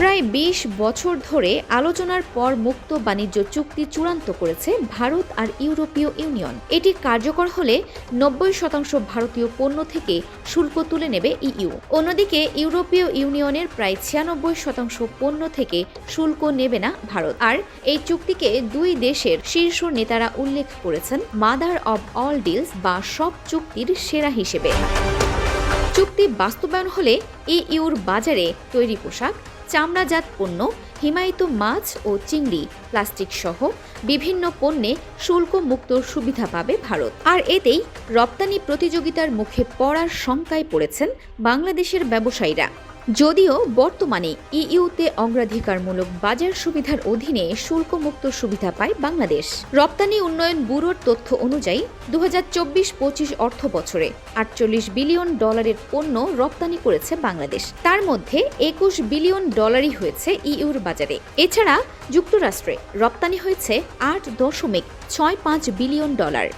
প্রায় বিশ বছর ধরে আলোচনার পর মুক্ত বাণিজ্য চুক্তি চূড়ান্ত করেছে ভারত আর ইউরোপীয় ইউনিয়ন। এটি কার্যকর হলে নব্বই শতাংশ ভারতীয় পণ্য থেকে শুল্ক তুলে নেবে ইইউ। অন্যদিকে ইউরোপীয় ইউনিয়নের প্রায় ছিয়ানব্বই শতাংশ পণ্য থেকে শুল্ক নেবে না ভারত। আর এই চুক্তিকে দুই দেশের শীর্ষ নেতারা উল্লেখ করেছেন, মাদার অব অল ডিলস বা সব চুক্তির সেরা হিসেবে। চুক্তি বাস্তবায়ন হলে ইইউর বাজারে তৈরি পোশাক চামড়াজাত পণ্য, হিমায়িত মাছ ও চিংড়ি, প্লাস্টিক সহ বিভিন্ন পণ্যে শুল্ক মুক্ত সুবিধা পাবে ভারত। আর এতেই রপ্তানি প্রতিযোগিতার মুখে পড়ার শঙ্কায় পড়েছেন বাংলাদেশের ব্যবসায়ীরা। যদিও বর্তমানে ইইউতে অগ্রাধিকারমূলক বাজার সুবিধার অধীনে শুল্কমুক্ত সুবিধা পায় বাংলাদেশ। রপ্তানি উন্নয়ন ব্যুরোর তথ্য অনুযায়ী দু হাজার চব্বিশ পঁচিশ অর্থ বছরে আটচল্লিশ বিলিয়ন ডলারের পণ্য রপ্তানি করেছে বাংলাদেশ। তার মধ্যে একুশ বিলিয়ন ডলারই হয়েছে ইইউর বাজারে। এছাড়া যুক্তরাষ্ট্রে রপ্তানি হয়েছে আট দশমিক ছয় পাঁচ বিলিয়ন ডলার।